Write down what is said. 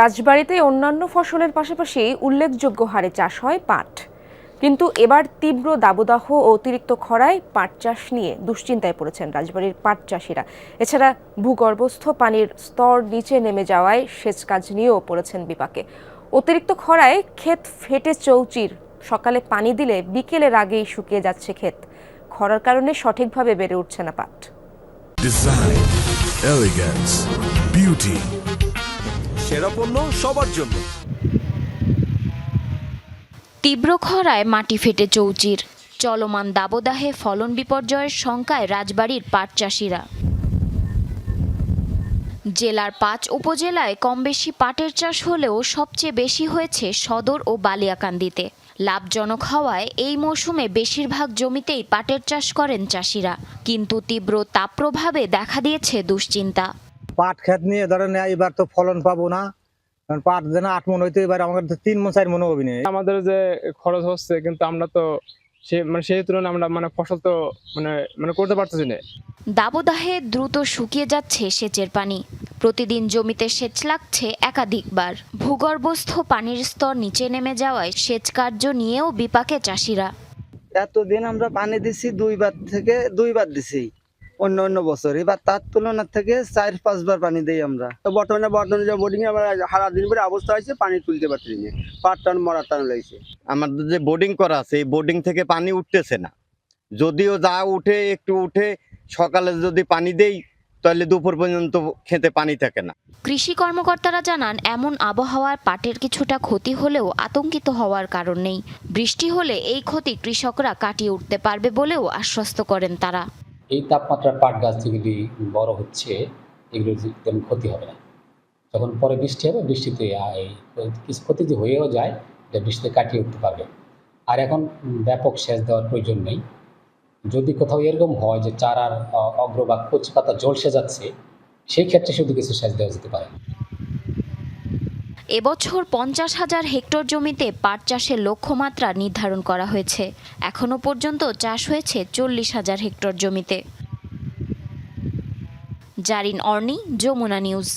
রাজবাড়িতে অন্যান্য ফসলের পাশাপাশি উল্লেখযোগ্য হারে চাষ হয় পাট। কিন্তু এবার তীব্র দাবদাহ ও অতিরিক্ত খরায় পাট চাষ নিয়ে দুশ্চিন্তায় পড়েছেন রাজবাড়ির পাট চাষিরা। এছাড়া ভূগর্ভস্থ পানির স্তর নিচে নেমে যাওয়ায় সেচ কাজ নিয়েও পড়েছেন বিপাকে। অতিরিক্ত খরায় ক্ষেত ফেটে চৌচির, সকালে পানি দিলে বিকেলের আগেই শুকিয়ে যাচ্ছে ক্ষেত। খরার কারণে সঠিকভাবে বেড়ে উঠছে না পাট. সেরা পণ্য সবার জন্য। তীব্র খরায় মাটি ফেটে চৌচির। চলমান দাবদাহে ফলন বিপর্যয়ের শঙ্কায় রাজবাড়ির পাট চাষিরা। জেলার পাঁচ উপজেলায় কমবেশি পাটের চাষ হলেও সবচেয়ে বেশি হয়েছে সদর ও বালিয়াকান্দিতে। লাভজনক হওয়ায় এই মৌসুমে বেশিরভাগ জমিতেই পাটের চাষ করেন চাষিরা। কিন্তু তীব্র তাপপ্রভাবে দেখা দিয়েছে দুশ্চিন্তা। পাট ক্ষেত নিয়ে ধরেন এবার তো ফলন পাবো না। কারণ পাট যেন আট মন হইতে এবার আমাদের তো তিন মন চার মন হবে না। আমাদের যে খরচ হচ্ছে কিন্তু আমরা তো সে মানে সেই তুলনায় আমরা মানে ফসল তো মানে মানে করতে পারতেছি না। দাবদাহে দ্রুত শুকিয়ে যাচ্ছে সেচের পানি। প্রতিদিন জমিতে সেচ লাগছে একাধিকবার। ভূগর্ভস্থ পানির স্তর নিচে নেমে যাওয়ায় সেচ কার্য নিয়েও বিপাকে চাষিরা। এতদিন আমরা পানি দিছি দুইবার থেকে দুইবার দিছি। অন্য অন্য বছর। এবার তার তুলনার থেকে চার পাঁচবার পানি দেই আমরা। তো বর্তমানে বর্তমানে যে বোর্ডিং এ আমরা সারা দিন পরে অবস্থা হয়েছে পানি তুলতে পারছি না। পাট টান মরা টান লাগছে আমাদের যে বোর্ডিং করা আছে এই বোর্ডিং থেকে পানি উঠতেছে না। যদিও যা উঠে একটু উঠে সকালে যদি পানি দেই তাহলে দুপুর পর্যন্ত খেতে পানি থাকে না। কৃষি কর্মকর্তারা জানান এমন আবহাওয়ার পাটের কিছুটা ক্ষতি হলেও আতঙ্কিত হওয়ার কারণ নেই। বৃষ্টি হলে এই ক্ষতি কৃষকরা কাটিয়ে উঠতে পারবে বলেও আশ্বস্ত করেন তারা। এই তাপমাত্রার পাট গাছ যেগুলি বড় হচ্ছে এগুলোর তেমন ক্ষতি হবে না। যখন পরে বৃষ্টি হবে, বৃষ্টিতে কিছু ক্ষতি যে হয়েও যায়, এটা বৃষ্টিতে কাটিয়ে উঠতে পারবে। আর এখন ব্যাপক সেচ দেওয়ার প্রয়োজন নেই। যদি কোথাও এরকম হয় যে চারার অগ্র বা কচি পাতা জলসে যাচ্ছে, সেই ক্ষেত্রে শুধু কিছু সেচ দেওয়া যেতে পারে। এবছর পঞ্চাশ হাজার হেক্টর জমিতে পাট চাষের লক্ষ্যমাত্রা নির্ধারণ করা হয়েছে। এখনও পর্যন্ত চাষ হয়েছে চল্লিশ হাজার হেক্টর জমিতে। জারিন অর্নি, যমুনা নিউজ।